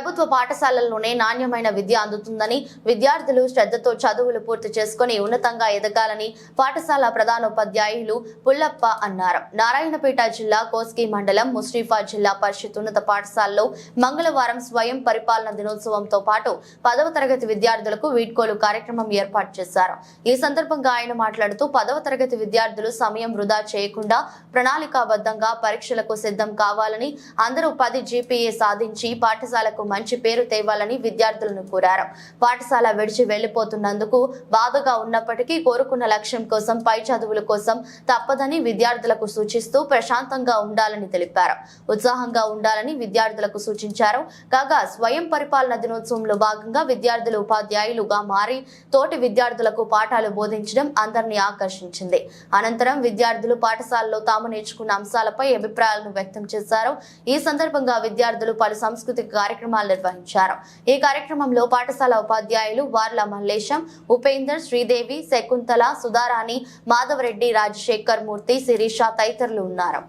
ప్రభుత్వ పాఠశాలల్లోనే నాణ్యమైన విద్య అందుతుందని విద్యార్థులు శ్రద్ధతో చదువులు పూర్తి చేసుకుని ఉన్నతంగా ఎదగాలని పాఠశాల ప్రధానోపాధ్యాయులు పుల్లప్ప అన్నారు. నారాయణపేట జిల్లా కోస్కి మండలం ముస్రీఫా జిల్లా పరిషత్ ఉన్నత పాఠశాలలో మంగళవారం స్వయం పరిపాలన దినోత్సవంతో పాటు పదవ తరగతి విద్యార్థులకు వీడ్కోలు కార్యక్రమం ఏర్పాటు చేశారు. ఈ సందర్భంగా ఆయన మాట్లాడుతూ పదవ తరగతి విద్యార్థులు సమయం వృధా చేయకుండా ప్రణాళికాబద్ధంగా పరీక్షలకు సిద్ధం కావాలని అందరూ పది జీపీఏ సాధించి పాఠశాలకు మంచి పేరు తేవాలని విద్యార్థులను కోరారు. పాఠశాల విడిచి వెళ్ళిపోతున్నందుకు బాధగా ఉన్నప్పటికీ కోరుకున్న లక్ష్యం కోసం పై చదువుల కోసం తప్పదని విద్యార్థులకు సూచిస్తూ ప్రశాంతంగా ఉండాలని తెలిపారు. ఉత్సాహంగా ఉండాలని విద్యార్థులకు సూచించారు. కాగా స్వయం పరిపాలన దినోత్సవంలో భాగంగా విద్యార్థులు ఉపాధ్యాయులుగా మారి తోటి విద్యార్థులకు పాఠాలు బోధించడం అందరినీ ఆకర్షించింది. అనంతరం విద్యార్థులు పాఠశాలలో తాము నేర్చుకున్న అంశాలపై అభిప్రాయాలను వ్యక్తం చేశారు. ఈ సందర్భంగా విద్యార్థులు పలు సాంస్కృతిక కార్యక్రమాలు నిర్వహించారు. ఈ కార్యక్రమంలో పాఠశాల ఉపాధ్యాయులు వార్ల మల్లేశం ఉపేందర్ శ్రీదేవి శకుంతల సుధారాణి మాధవరెడ్డి రాజశేఖర్ మూర్తి శిరీష తదితరులు ఉన్నారు.